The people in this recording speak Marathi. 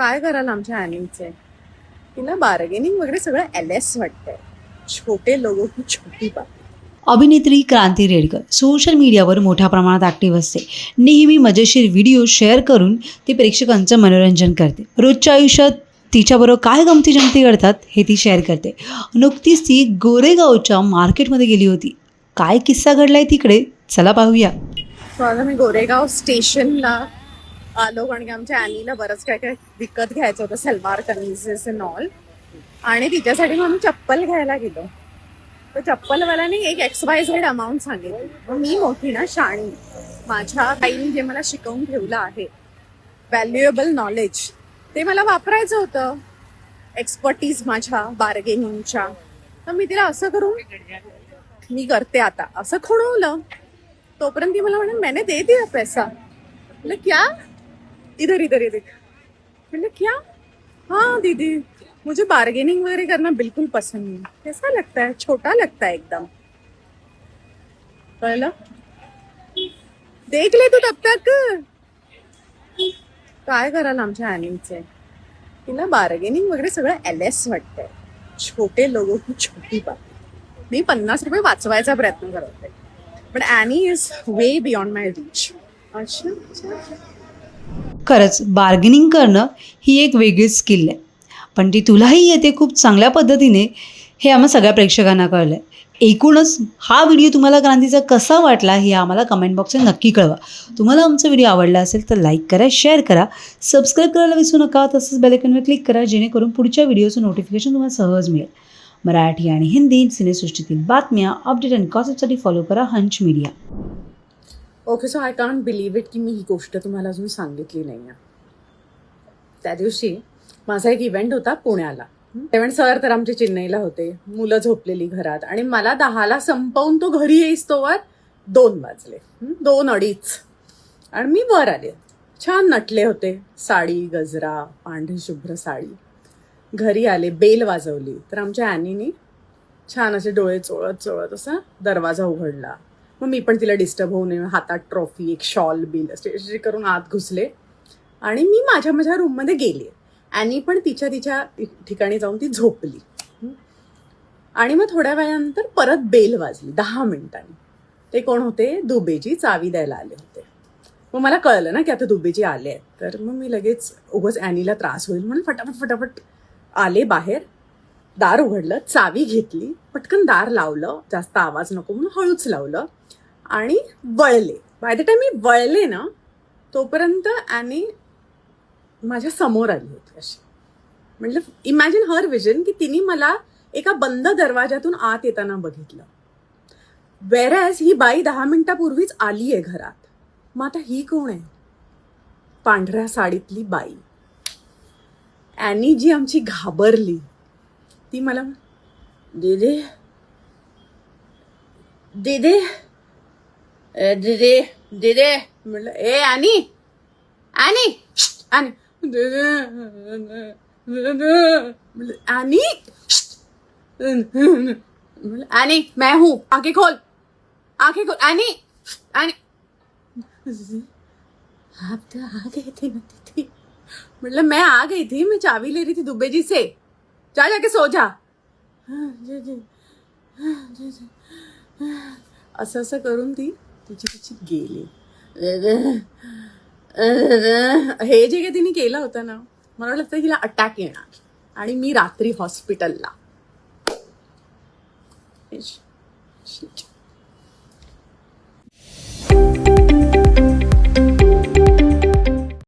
काय कराल आमच्या ॲनिमचे तिला बार्गेनिंग वगैरे सगळं एल एस वाटतंय. छोटे लोक की छोटी बात अभिनेत्री क्रांती रेडकर सोशल मीडियावर मोठ्या प्रमाणात ॲक्टिव्ह असते. नेहमी मजेशीर व्हिडिओ शेअर करून ती प्रेक्षकांचं मनोरंजन करते. रोजच्या आयुष्यात तिच्याबरोबर काय गमती जमती करतात हे ती शेअर करते. नुकतीच ती गोरेगावच्या मार्केटमध्ये गेली होती. काय किस्सा घडलाय तिकडे? चला पाहूया. सो आता मी गोरेगाव स्टेशनला आलो कारण की आमच्या ॲनीला बरंच काय काय विकत घ्यायचं होतं सलवार कमीजेस अँड ऑल आणि तिच्यासाठी मग आम्ही चप्पल घ्यायला गेलो. तर चप्पलवाल्याने एक एक्स वाय झेड अमाऊंट सांगितली. मग मी मोठी ना शाणी. माझ्या आईने जे मला शिकवून ठेवलं आहे व्हॅल्युएबल नॉलेज ते मला वापरायचं होतं. एक्सपर्टीज माझ्या बार्गेनिंगच्या तर मी तिला असं करून मी करते आता. असं खुणवलं. तोपर्यंत ती मला म्हणे मैंने दे दिया पैसा. म्हटलं क्या? इधर इधर इधर। मैंने क्या? हाँ दीदी मुझे बार्गेनिंग वगैरह करना बिल्कुल पसंद नहीं कैसा लगता है? छोटा लगता है एकदम। कळलं देख ले तू तब तक। काय कराल आमच्या ॲनिमचे तिला बार्गेनिंग वगैरे सगळं एल एस वाटतंय. छोटे लोक की छोटी बात मी पन्नास रुपये वाचवायचा प्रयत्न करत पण but any is way beyond my reach अच्छा, अच्छा. खरंच बार्गेनिंग करणं ही एक वेगळीच स्किल आहे. पण ती तुलाही येते खूप चांगल्या पद्धतीने हे आम्हा सगळ्या प्रेक्षकांना कळलं आहे एकूणच हा व्हिडिओ तुम्हाला क्रांतीचा कसा वाटला हे आम्हाला कमेंट बॉक्समध्ये नक्की कळवा. तुम्हाला आमचा व्हिडिओ आवडला असेल तर लाईक करा शेअर करा सबस्क्राईब करायला विसरू नका तसंच बेलेकनवर क्लिक करा जेणेकरून पुढच्या व्हिडिओचं नोटिफिकेशन तुम्हाला सहज मिळेल. मराठी आणि हिंदी सिनेसृष्टीतील बातम्या अपडेट आणि कॉसेपसाठी फॉलो करा hunch media okay so I can't believe it की मी ही गोष्ट तुम्हाला अजून सांगितली नाही आहे त्या दिवशी माझा एक इव्हेंट होता पुण्याला. इव्हेंट सर तर आमचे चेन्नईला होते. मुलं झोपलेली घरात. आणि मला दहाला संपवून तो घरी येईस तोवर दोन वाजले. दोन अडीच. आणि मी वर आले. छान नटले होते. साडी गजरा पांढरी शुभ्र साडी. घरी आले बेल वाजवली. तर आमच्या ॲनीनी छान असे डोळे चोळत चोळत असा दरवाजा उघडला. मग मी पण तिला डिस्टर्ब होऊ नये हातात ट्रॉफी एक शॉल बिल असे करून आत घुसले. आणि मी माझ्या माझ्या रूममध्ये गेले. ॲनी पण तिच्या तिच्या ठिकाणी जाऊन ती झोपली. आणि मग थोड्या वेळानंतर परत बेल वाजली दहा मिनिटांनी. ते कोण होते? दुबेजी चावी द्यायला आले होते. मग मला कळलं ना की आता दुबेजी आले आहेत. तर मग मी लगेच उगच ॲनीला त्रास होईल म्हणून फटाफट फटाफट आले बाहेर. दार उघडलं चावी घेतली पटकन दार लावलं जास्त आवाज नको म्हणून हळूच लावलं आणि वळले. बाय द टाइम मी वळले ना तोपर्यंत आणि माझ्यासमोर आली होती अशी. म्हटलं इमॅजिन हर विजन की तिने मला एका बंद दरवाजातून आत येताना बघितलं. वेरॅज ही बाई दहा मिनिटापूर्वीच आली आहे घरात. मग आता ही कोण आहे? पांढऱ्या साडीतली बाई. ॲनी जी आमची घाबरली. ती मला दिदे ए, दिदे दिदे म्हटलं ए आणि आणि आणि आणि आणि मैं हूँ आँखें खोल आँखें खोल आणि आणि आप तो आ गए थे ना दीदी मतलब मैं आ गई थी मैं चाबी ले रही थी दुबे जी से. जा जाके सो जा. असं असं करून ती तिची तिची गेली. हे जे काही तिने केलं होतं ना मला वाटलं हिला अटॅक येणार. आणि मी रात्री हॉस्पिटलला Shit.